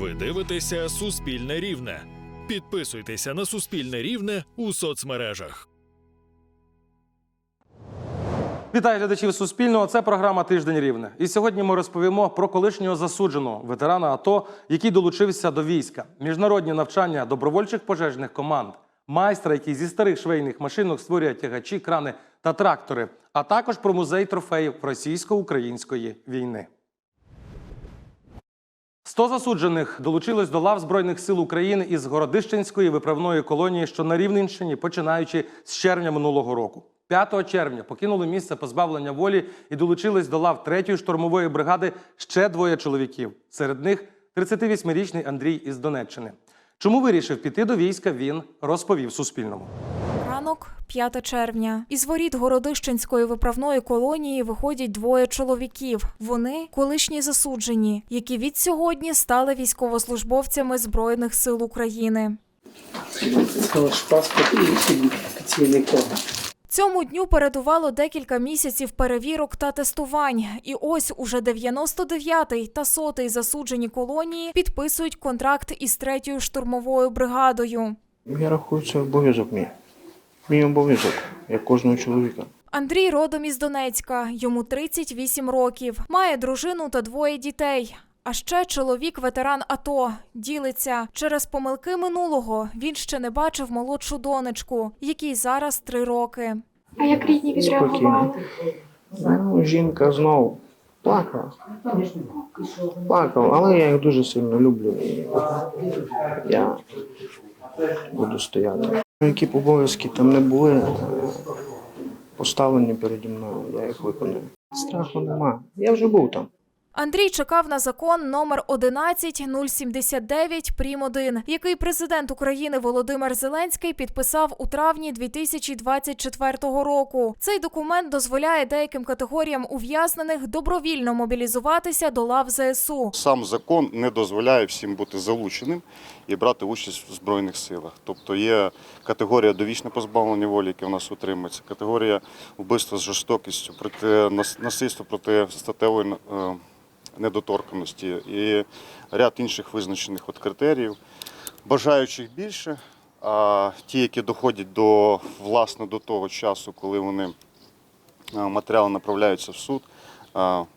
Ви дивитеся Суспільне Рівне. Підписуйтеся на Суспільне Рівне у соцмережах. Вітаю глядачів Суспільного. Це програма Тиждень Рівне. І сьогодні ми розповімо про колишнього засудженого ветерана АТО, який долучився до війська, міжнародні навчання добровольчих пожежних команд, майстра, який зі старих швейних машинок створює тягачі, крани та трактори, а також про музей трофеїв російсько-української війни. 100 засуджених долучилось до лав Збройних сил України із Городищенської виправної колонії, що на Рівненщині, починаючи з червня минулого року. 5 червня покинули місце позбавлення волі і долучились до лав 3-ї штурмової бригади ще двоє чоловіків. Серед них 38-річний Андрій із Донеччини. Чому вирішив піти до війська, він розповів Суспільному. Ранок 5 червня. Із воріт Городищенської виправної колонії виходять двоє чоловіків. Вони колишні засуджені, які від сьогодні стали військовослужбовцями Збройних сил України. Паспорт і код. Цьому дню передувало декілька місяців перевірок та тестувань. І ось уже 99-й та 100-й засуджені колонії підписують контракт із третьою штурмовою бригадою. Я рахую, це обов'язок мій. Мій обов'язок, як кожного чоловіка. Андрій родом із Донецька, йому 38 років, має дружину та двоє дітей. А ще чоловік ветеран АТО ділиться через помилки минулого. Він ще не бачив молодшу донечку, якій зараз три роки. А як рідні відреагували? Ну, жінка знову плакала. Плакала, але я їх дуже сильно люблю. І я буду стояти. Які б обов'язки там не були е, поставлені переді мною, я їх виконую. Страху нема. Я вже був там. Андрій чекав на закон номер 11079 прим. 1, який президент України Володимир Зеленський підписав у травні 2024 року. Цей документ дозволяє деяким категоріям ув'язнених добровільно мобілізуватися до лав ЗСУ. Сам закон не дозволяє всім бути залученим і брати участь в збройних силах. Тобто є категорія довічне позбавлення волі, яке в нас утримується, категорія вбивства з жорстокістю, проти нас- насильства проти статевої е, недоторканості і ряд інших визначених от критеріїв. Бажаючих більше, а ті, які доходять до власне до того часу, коли вони матеріали направляються в суд,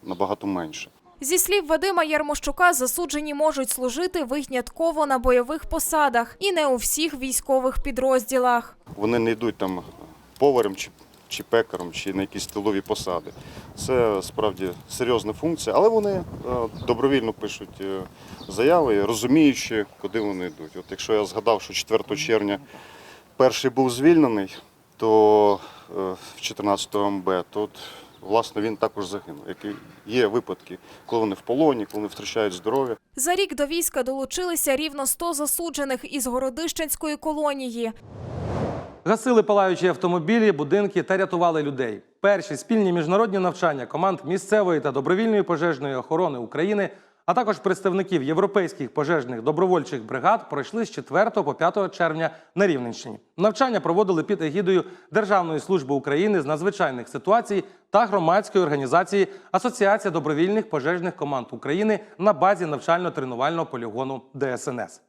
набагато менше. Зі слів Вадима Ярмощука, засуджені можуть служити винятково на бойових посадах і не у всіх військових підрозділах. Вони не йдуть там поварем чи, чи пекарем, чи на якісь тилові посади. Це справді серйозна функція, але вони е, добровільно пишуть е, заяви, розуміючи, куди вони йдуть. От якщо я згадав, що 4 червня перший був звільнений, то е, в 14 МБ, то от, власне він також загинув. Які є випадки, коли вони в полоні, коли вони втрачають здоров'я. За рік до війська долучилися рівно 100 засуджених із Городищенської колонії. Гасили палаючі автомобілі, будинки та рятували людей. Перші спільні міжнародні навчання команд місцевої та добровільної пожежної охорони України, а також представників європейських пожежних добровольчих бригад пройшли з 4 по 5 червня на Рівненщині. Навчання проводили під егідою Державної служби України з надзвичайних ситуацій та громадської організації Асоціація добровільних пожежних команд України на базі навчально-тренувального полігону ДСНС.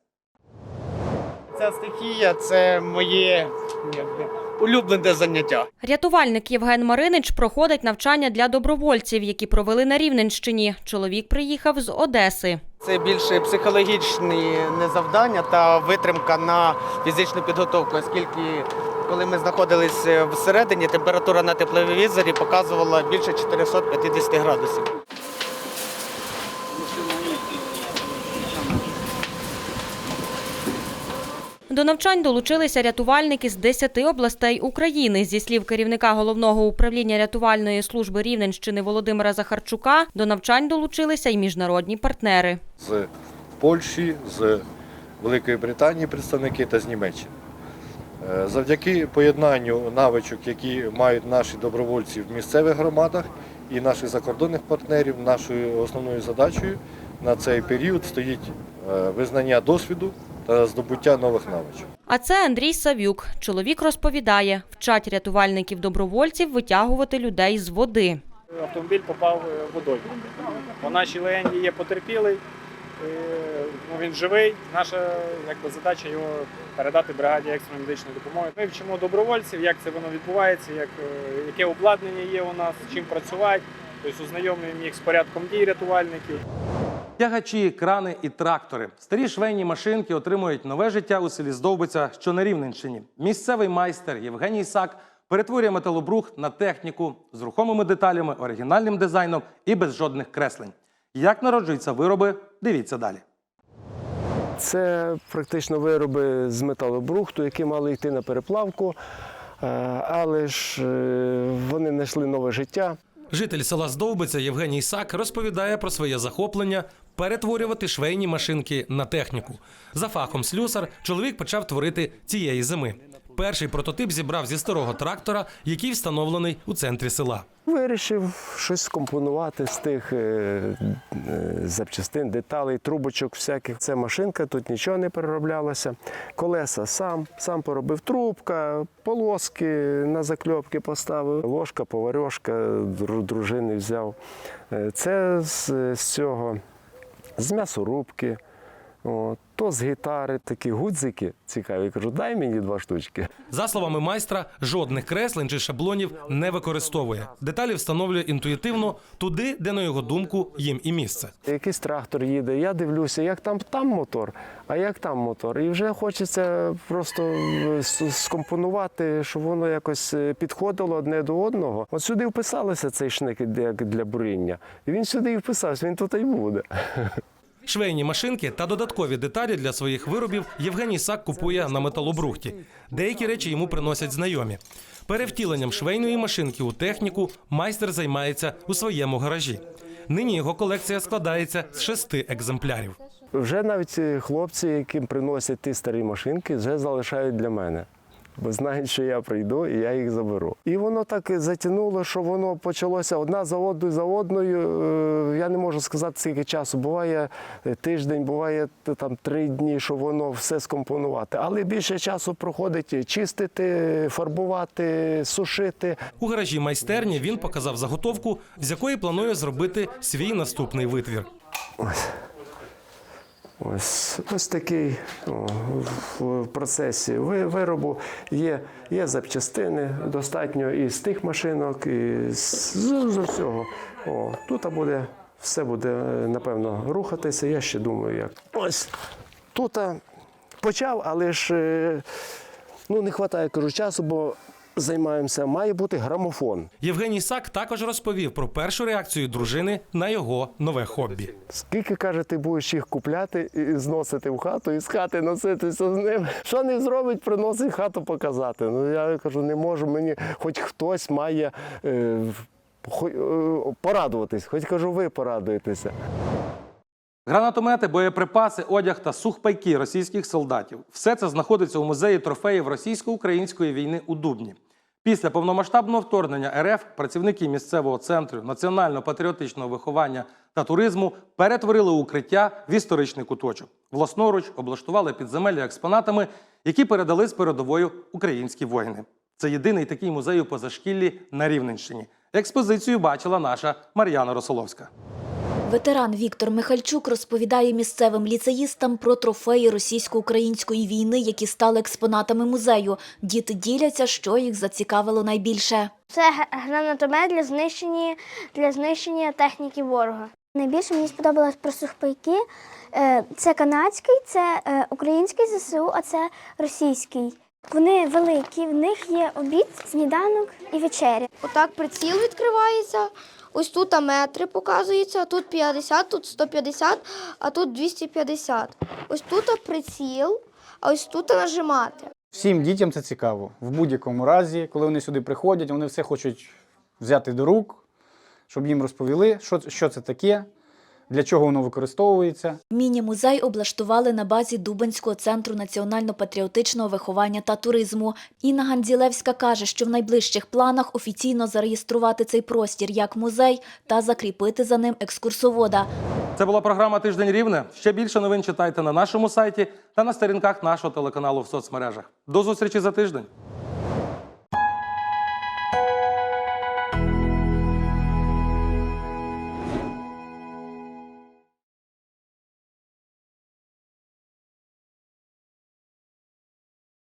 Ця стихія це моє якби, улюблене заняття. Рятувальник Євген Маринич проходить навчання для добровольців, які провели на Рівненщині. Чоловік приїхав з Одеси. Це більше психологічні не завдання та витримка на фізичну підготовку, оскільки коли ми знаходилися всередині, температура на тепловізорі показувала більше 450 градусів. До навчань долучилися рятувальники з 10 областей України. Зі слів керівника головного управління рятувальної служби Рівненщини Володимира Захарчука, до навчань долучилися й міжнародні партнери. з Польщі, з Великої Британії представники та з Німеччини. Е, Завдяки поєднанню навичок, які мають наші добровольці в місцевих громадах і наших закордонних партнерів, нашою основною задачею на цей період стоїть е, визнання досвіду та здобуття нових навичок. А це Андрій Савюк. Чоловік розповідає, вчать рятувальників-добровольців витягувати людей з води. Автомобіль попав е, водою. По нашій легенді є потерпілий, ну, він живий. Наша якби, задача його передати бригаді екстреної медичної допомоги. Ми вчимо добровольців, як це воно відбувається, як, е, яке обладнання є у нас, чим працювати. Тобто ознайомлюємо їх з порядком дій рятувальників. Тягачі, крани і трактори. Старі швейні машинки отримують нове життя у селі Здовбиця, що на Рівненщині. Місцевий майстер Євгеній Сак перетворює металобрух на техніку з рухомими деталями, оригінальним дизайном і без жодних креслень. Як народжуються вироби, дивіться далі. Це практично вироби з металобрухту, які мали йти на переплавку, е, але ж е, вони знайшли нове життя. Житель села Здовбиця Євгеній Сак розповідає про своє захоплення перетворювати швейні машинки на техніку. За фахом слюсар чоловік почав творити цієї зими. Перший прототип зібрав зі старого трактора, який встановлений у центрі села. Вирішив щось скомпонувати з тих е, е, запчастин, деталей, трубочок всяких. Це машинка, тут нічого не перероблялося. Колеса сам, сам поробив трубка, полоски на закльопки поставив, ложка, поварьошка, дру- дружини взяв. Е, Це з, з цього, з м'ясорубки. О, то з гітари такі гудзики цікаві. Кажу, дай мені два штучки. За словами майстра, жодних креслень чи шаблонів не використовує. Деталі встановлює інтуїтивно туди, де, на його думку, їм і місце. Якийсь трактор їде, я дивлюся, як там там мотор, а як там мотор. І вже хочеться просто е, скомпонувати, щоб воно якось е, підходило одне до одного. От сюди вписалося цей шник як для буріння. І він сюди і вписався, він тут і буде. Швейні машинки та додаткові деталі для своїх виробів Євгеній Сак купує на металобрухті. Деякі речі йому приносять знайомі. Перевтіленням швейної машинки у техніку майстер займається у своєму гаражі. Нині його колекція складається з шести екземплярів. Вже навіть хлопці, яким приносять ті старі машинки, вже залишають для мене. Бо знають, що я прийду і я їх заберу. І воно так затягнуло, що воно почалося одна за одною за одною. Е, Я не можу сказати, скільки часу. Буває е, тиждень, буває там три дні, що воно все скомпонувати. Але більше часу проходить чистити, фарбувати, сушити. У гаражі майстерні він показав заготовку, з якої планує зробити свій наступний витвір. Ось, ось такий о, в, процесі виробу є, є запчастини достатньо і з тих машинок, і з, з, усього. О, тут буде, все буде, е, напевно, рухатися. Я ще думаю, як. Ось тут почав, але ж е, ну, не вистачає кажу, часу, бо займаємося. Має бути грамофон. Євгеній Сак також розповів про першу реакцію дружини на його нове хобі. Скільки каже, ти будеш їх купляти і зносити в хату, і з хати носитися з ним. Що не зробить, приносить хату показати. Ну я кажу, не можу. Мені хоч хтось має е, хо- е, порадуватись, хоч кажу, ви порадуєтеся. Гранатомети, боєприпаси, одяг та сухпайки російських солдатів. Все це знаходиться у музеї трофеїв російсько-української війни у Дубні. Після повномасштабного вторгнення РФ працівники місцевого центру національно-патріотичного виховання та туризму перетворили укриття в історичний куточок. Власноруч облаштували підземелля експонатами, які передали з передовою українські воїни. Це єдиний такий музей у позашкіллі на Рівненщині. Експозицію бачила наша Мар'яна Росоловська. Ветеран Віктор Михальчук розповідає місцевим ліцеїстам про трофеї російсько-української війни, які стали експонатами музею. Діти діляться, що їх зацікавило найбільше. Це гранатомет для знищення, для знищення техніки ворога. Найбільше мені сподобалось про сухпайки. Е, Це канадський, це е, український ЗСУ, а це російський. Вони великі, в них є обід, сніданок і вечеря. Отак приціл відкривається. Ось тут а метри показуються, а тут 50, тут 150, а тут 250. Ось тут приціл, а ось тут нажимати. Всім дітям це цікаво. В будь-якому разі, коли вони сюди приходять, вони все хочуть взяти до рук, щоб їм розповіли, що, що це таке, для чого воно використовується. Міні-музей облаштували на базі Дубенського центру національно-патріотичного виховання та туризму. Інна Гандзілевська каже, що в найближчих планах офіційно зареєструвати цей простір як музей та закріпити за ним екскурсовода. Це була програма Тиждень Рівне. Ще більше новин читайте на нашому сайті та на сторінках нашого телеканалу в соцмережах. До зустрічі за тиждень.